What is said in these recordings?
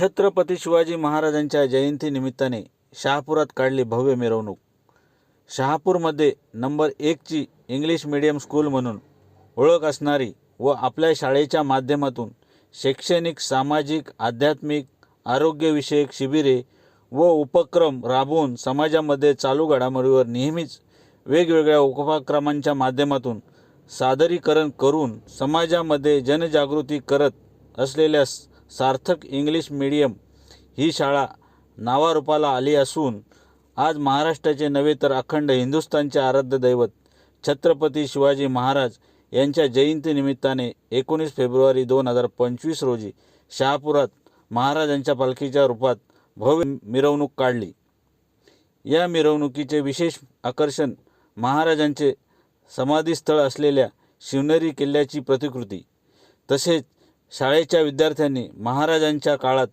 छत्रपती शिवाजी महाराजांच्या जयंतीनिमित्ताने शहापुरात काढली भव्य मिरवणूक. शहापूरमध्ये नंबर एकची इंग्लिश मिडियम स्कूल म्हणून ओळख असणारी व आपल्या शाळेच्या माध्यमातून शैक्षणिक सामाजिक आध्यात्मिक आरोग्यविषयक शिबिरे व उपक्रम राबवून समाजामध्ये चालू घडामोडीवर नेहमीच वेगवेगळ्या उपक्रमांच्या माध्यमातून सादरीकरण करून समाजामध्ये जनजागृती करत असलेल्या सार्थक इंग्लिश मीडियम ही शाळा नावारूपाला आली असून आज महाराष्ट्राचे नव्हे तर अखंड हिंदुस्थानचे आराध्य दैवत छत्रपती शिवाजी महाराज यांच्या जयंतीनिमित्ताने एकोणीस फेब्रुवारी दोन हजार पंचवीस रोजी शहापुरात महाराजांच्या पालखीच्या रूपात भव्य मिरवणूक काढली. या मिरवणुकीचे विशेष आकर्षण महाराजांचे समाधीस्थळ असलेल्या शिवनेरी किल्ल्याची प्रतिकृती तसेच शाळेच्या विद्यार्थ्यांनी महाराजांच्या काळात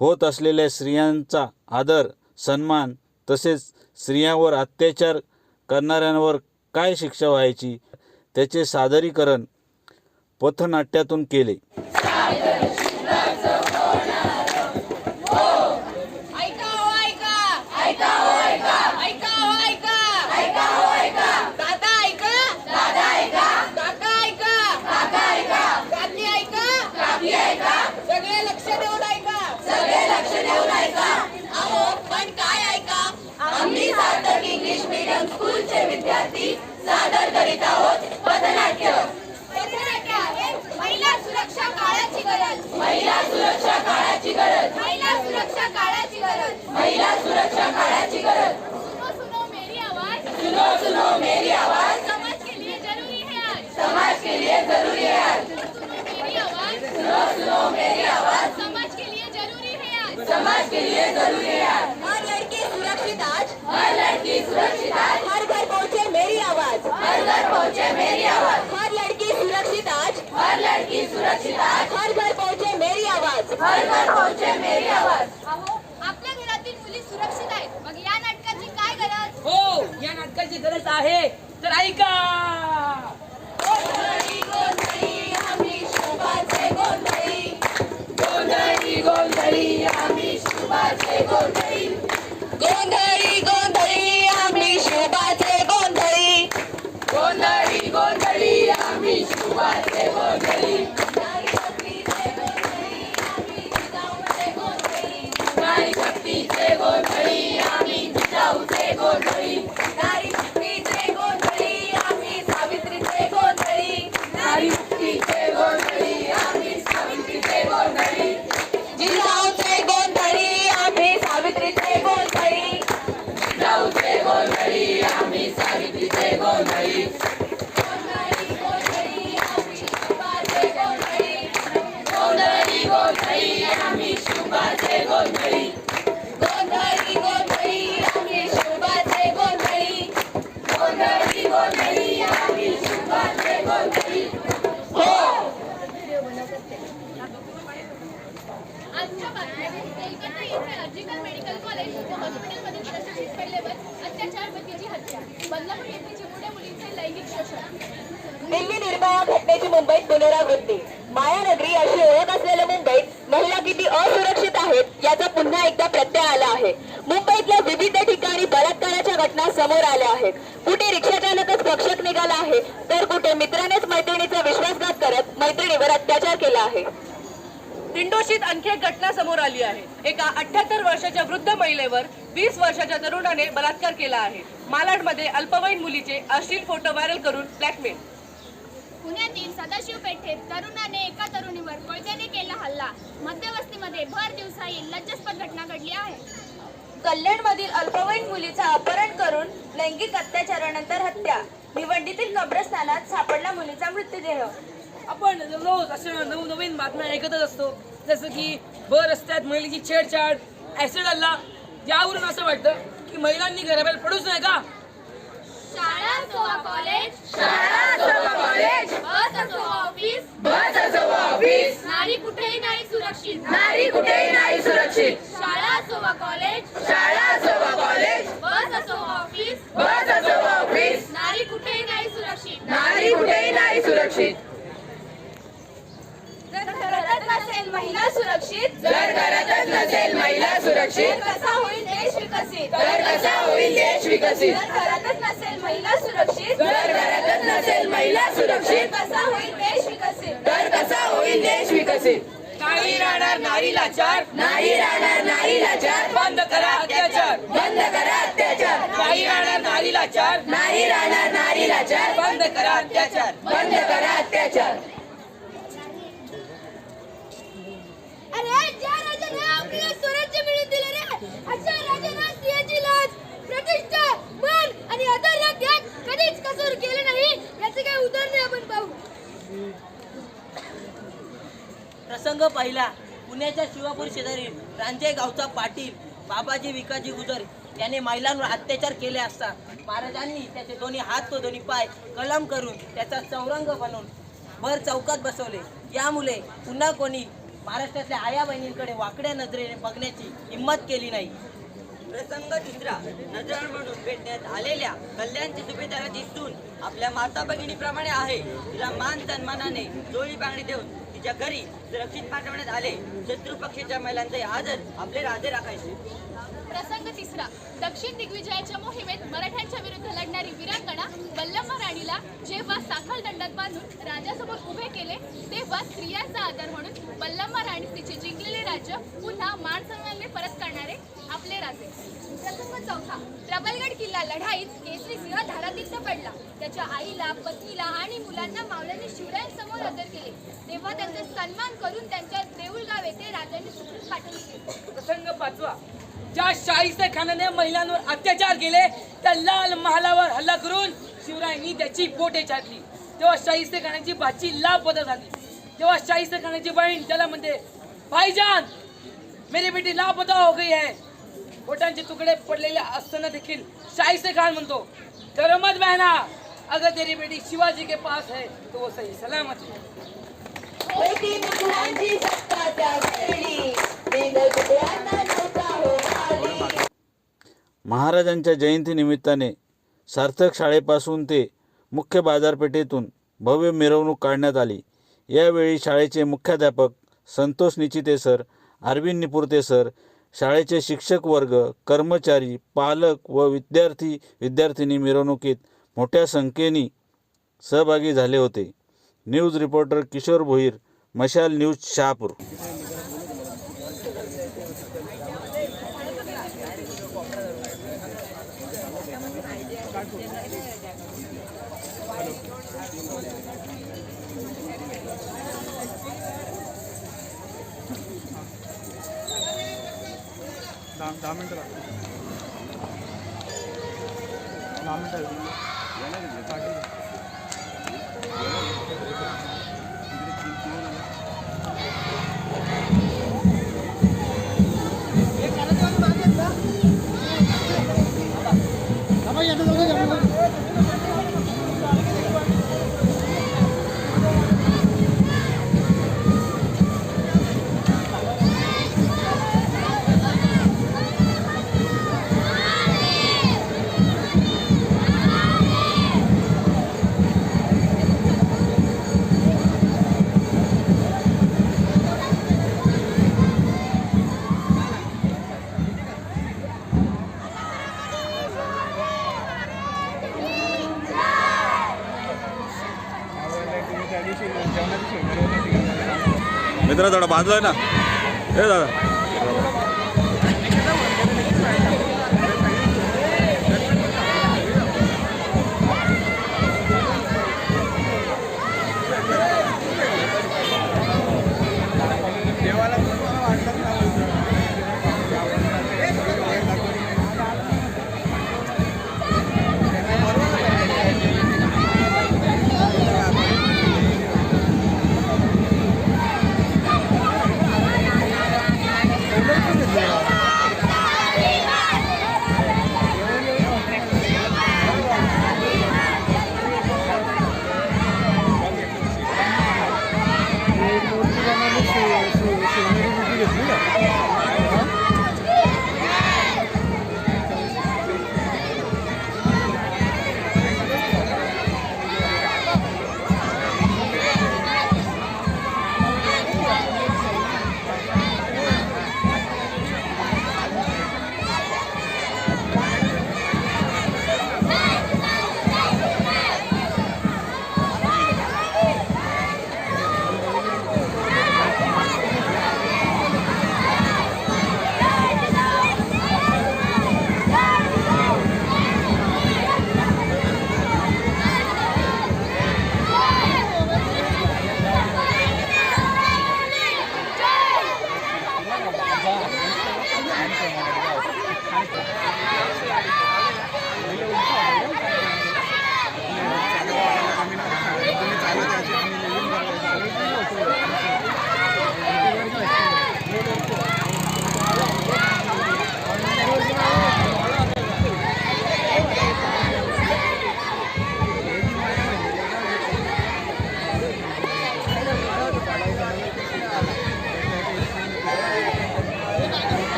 होत असलेल्या स्त्रियांचा आदर सन्मान तसेच स्त्रियांवर अत्याचार करणाऱ्यांवर काय शिक्षा व्हायची त्याचे सादरीकरण पथनाट्यातून केले ऐका हो ऐका ऐका हो ऐका ऐका हो ऐका ऐका हो ऐका दादा ऐका दादा ऐका काका ऐका काका ऐका काकी ऐका काकी ऐका सगळे लक्ष देऊन ऐका सगळे लक्ष देऊन ऐका अहो पण काय ऐका आम्ही सार्थक इंग्लिश मीडियम स्कूलचे विद्यार्थी करीत आहोत पथनाट्य महिला सुरक्षा काळाची गरज. महिला सुरक्षा काळाची गरज. महिला सुरक्षा काळाची गरज. महिला सुरक्षा काळाची गरज. सुनो सुनो मेरी आवाज. सुनो सुनो मेरी आवाज. समाज के लिए जरूरी है आज. समाज के लिए जरूरी है आज. सुनो मेरी आवाज. सुनो सुनो मेरी आवाज. समाज के लिए जरूरी है आज. समाज के लिए जरूरी है आज. हर लड़की सुरक्षित आज. हर लड़की सुरक्षित आज हर घर पहुंचे मेरी हर घर पहुंचे मेरी आवाज। हर लड़की सुरक्षित आज। हर लड़की सुरक्षित आज। हर घर पहुंचे मेरी आवाज। हर घर पहुंचे मेरी आवाज। अहो आपल्या घरातील मुली सुरक्षित आहेत. मग या नाटकाची काय गरज? हो या नाटकाची गरज आहे. तर ऐका. गोंधळी गोंधळी आम्ही शुभाचे गोंधळी गोंधळी गोंधळी आम्ही शुभाचे गोंधळी अत्याचार पतीची म्हणजे हत्या. बदलापूर येथे मुलींचे लैंगिक शोषण. दिल्ली निर्भया घटनेची मुंबईत पुनरावृत्ती. मायानगरी अशी ओळख असलेल्या मुंबईत महिला किती असुरक्षित आहेत याचा पुन्हा एकदा प्रत्यय आला आहे. मुंबईतल्या विविध ठिकाणी बलात्काराच्या घटना समोर आल्या आहेत. कुठे रिक्षाचालकच भक्षक निघाला आहे तर कुठे मित्रानेच मैत्रिणीचा विश्वासघात करत मैत्रिणीवर अत्याचार केला आहे. दिंडोशीत आणखी एक घटना समोर आली आहे. एका अठ्याहत्तर वर्षाच्या वृद्ध महिलेवर वीस वर्षाच्या तरुणाने बलात्कार केला आहे. मालाडमध्ये अल्पवयीन मुलीचे अश्लील फोटो व्हायरल करून ब्लॅकमेल. पुण्यातील सदाशिव पेठेत तरुणाने एका तरुणीवर कोयत्याने केला हल्ला. मध्यवस्तीमध्ये भर दिवसा ही लज्जास्पद घटना घडली आहे. कल्याणमधील अल्पवयीन मुलीचा अपहरण करून लैंगिक अत्याचारानंतर हत्या. भिवंडीतील कब्रस्थानात सापडला मुलीचा मृतदेह. आपण रोज अशा नवनवीन बातम्या ऐकतच असतो. जसं की भर रस्त्यात महिलेची छेडछाड ऍसिड हल्ला यावरून असं वाटतं की महिलांनी घराबाहेर पडूच नाही का? शाळा असो कॉलेज शाळा असो कॉलेज बस असो ऑफिस बस असो वा ऑफिस नारी कुठेही नाही सुरक्षित. नारी कुठेही नाही सुरक्षित. शाळा असो कॉलेज शाळा असो कॉलेज बस असो वा ऑफिस बस असो वा ऑफिस नारी कुठेही नाही सुरक्षित. नारी कुठेही नाही सुरक्षित जर घरातच नसेल महिला सुरक्षित. जर घरातच नसेल महिला सुरक्षित. कसा होईल देश विकसित. तर कसा होईल देश विकसित. जर घरातच नसेल महिला सुरक्षित. जर घरातच नसेल महिला सुरक्षित. कसा होईल देश विकसित. तर कसा होईल देश विकसित. नाही राहणार नारी लाचार. नाही राहणार नारी लाचार. बंद करा अत्याचार. बंद करा अत्याचार. नाही राहणार नारी लाचार. नाही राहणार नारी लाचार. बंद करा अत्याचार. बंद करा अत्याचार अरे ज्या राजाने आपल्याला स्वराज्य मिळवून दिले रे अशा राजाला स्त्रियांची लाज प्रतिष्ठा मान आणि आदर या त्याग कधीच कसूर केले नाही याचे काही उदाहरणे आपण पाहू प्रसंग पहिला. पुण्याच्या शिवापूर शेजारी रांजे गावचा पाटील बाबाजी विकाजी गुजर याने महिलांवर अत्याचार केले असता महाराजांनी त्याचे दोन्ही हात तो दोन्ही पाय कलम करून त्याचा चौरंग बनवून भर चौकात बसवले. यामुळे पुन्हा कोणी महाराष्ट्रातल्या आया बहिणींकडे वाकड्या नजरेने बघण्याची हिंमत केली नाही. प्रसंग तिसरा. नजर म्हणून भेटण्यात आलेल्या कल्याणची सुभेदाराची सून आपल्या माता भगिनीप्रमाणे आहे. तिला मान सन्मानाने जोळी बांगडी देऊन तिच्या घरी सुरक्षित पाठवण्यात आले. शत्रू पक्षाच्या महिलांचे आदर आपले राजे राखायचे. प्रसंग तिसरा. दक्षिण दिग्विजयाच्या मोहिमेत मराठ्यांच्या विरुद्ध लढणारी वीरांगणा बल्लम्मा राणीला जेव्हा साखळ दंडात बांधून राजासमोर उभे केले तेव्हा स्त्रियांचा आदर म्हणून बल्लम्मा राणी तिचे जिंकलेले राज्य पुन्हा मान परत करणारे आपले राजे. प्रसंग चौथा. प्रबलगड किल्ला लढाईत त्यांच्या आईला पत्नीला आणि मुलांना मावळ्यांनी शिवरायांसमोर हजर केले. तेव्हा त्यांचा सन्मान करून त्यांच्या देऊळगाव येथे राजांनी सुखरूप पाठवले प्रसंग पाचवा. ज्या शाहिस्ते खानाने महिलांवर अत्याचार केले त्या लाल महालावर हल्ला करून शिवरायांनी त्याची पोटे छाटली तेव्हा शाहिस्ते खानाची भाची लापता झाली. तेव्हा शाहिस्ते खानाची बहीण त्याला म्हणते भाईजान मेरी बेटी लापता हो गई है. बोटांचे तुकडे पडलेले असताना देखील शाहिस्ते खान म्हणतो तर बहना. अगर तेरी बेटी शिवाजी के पास है तो वो सही सलामत है। महाराजांच्या जयंतीनिमित्ताने सार्थक शाळेपासून ते मुख्य बाजारपेठेतून भव्य मिरवणूक काढण्यात आली. यावेळी शाळेचे मुख्याध्यापक संतोष निचिते सर अरविंद निपुरते सर शाळेचे शिक्षक वर्ग कर्मचारी पालक व विद्यार्थी विद्यार्थिनी मिरवणुकीत मोठ्या संख्येने सहभागी झाले होते. न्यूज रिपोर्टर किशोर भोईर मशाल न्यूज शहापूर. दहा मिनटं लागतील. दहा मिनटं Yeah, no, no, no, no, no, no. मित्रा थोडा बाजूला आहे ना. हे दादा.